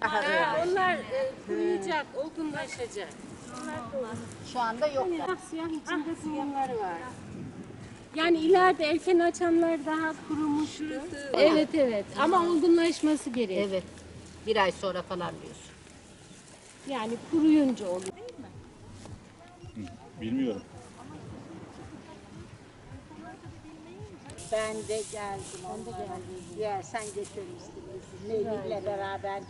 Ha, böyle. onlar e, kuruyacak, olgunlaşacak. Şu anda yok. Ah, siyah içinde tohumları var. Yani ileride erken açanlar daha kurumuştu. Evet evet ama olgunlaşması gerek. Evet. Bir ay sonra falan diyorsun. Yani kuruyunca olur. Bilmiyorum. Ben de geldim. Ben de geldim. Ya sen getirmiştin bizi. Melih'le beraber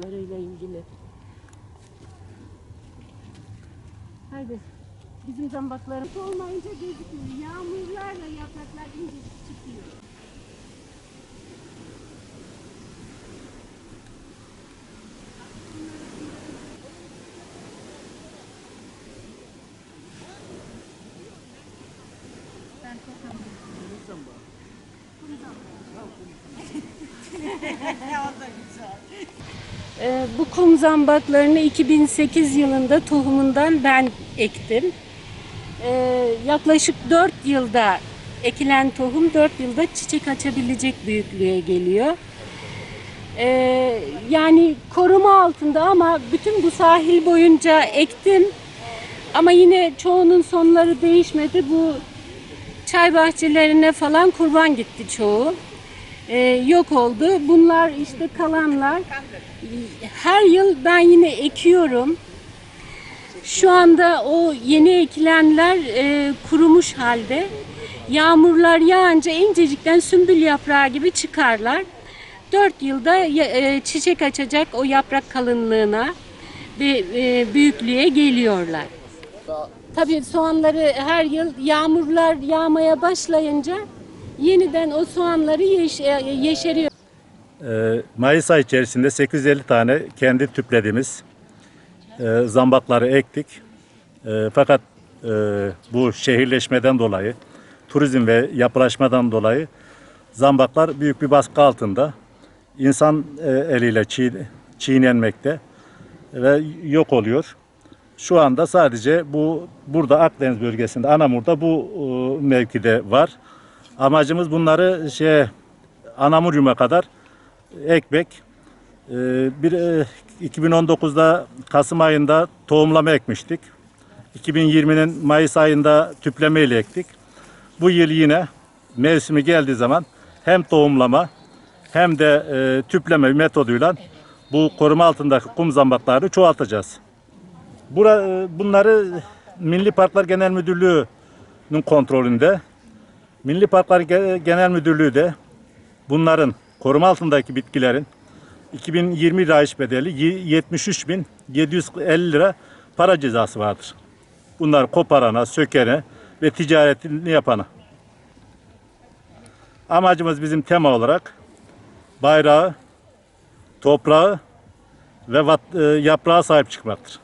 geldim.Larıyla ilgili. Hadi. Bizim zambaklarımız olmayınca gözükmüyor. Yağmurlarla yapraklar incecik çıkıyor. Ee, bu kum zambaklarını 2008 yılında tohumundan ben ektim. Ee, yaklaşık 4 yılda ekilen tohum 4 yılda çiçek açabilecek büyüklüğe geliyor. Ee, yani koruma altında ama bütün bu sahil boyunca ektim. Ama yine çoğunun sonları değişmedi. Bu çay bahçelerine falan kurban gitti çoğu. Ee, yok oldu. Bunlar işte kalanlar. Her yıl ben yine ekiyorum. Şu anda o yeni ekilenler e, kurumuş halde. Yağmurlar yağınca incecikten sümbül yaprağı gibi çıkarlar. 4 yılda e, çiçek açacak o yaprak kalınlığına ve e, büyüklüğe geliyorlar. Tabii soğanları her yıl yağmurlar yağmaya başlayınca yeniden o soğanları yeş- e, yeşeriyor. Ee, Mayıs ayı içerisinde 850 tane kendi tüplediğimiz e, zambakları ektik. E, fakat bu şehirleşmeden dolayı, turizm ve yapılaşmadan dolayı zambaklar büyük bir baskı altında. İnsan eliyle çiğ, çiğnenmekte ve yok oluyor. Şu anda sadece bu burada Akdeniz bölgesinde Anamur'da bu e, mevkide var. Amacımız bunları şey Anamuryum'a kadar ekmek. Ee, bir e, 2019'da Kasım ayında tohumlama ekmiştik. 2020'nin Mayıs ayında tüpleme ile ektik. Bu yıl yine mevsimi geldiği zaman hem tohumlama hem de e, tüpleme metoduyla bu koruma altındaki kum zambaklarını çoğaltacağız. Bura, e, bunları Milli Parklar Genel Müdürlüğü'nün kontrolünde. Milli Parklar Ge- Genel Müdürlüğü de bunların koruma altındaki bitkilerin 2020 rayiç bedeli 73.750 lira para cezası vardır. Bunlar koparana, sökene ve ticaretini yapana. Amacımız bizim tema olarak bayrağı, toprağı ve e, yaprağa sahip çıkmaktır.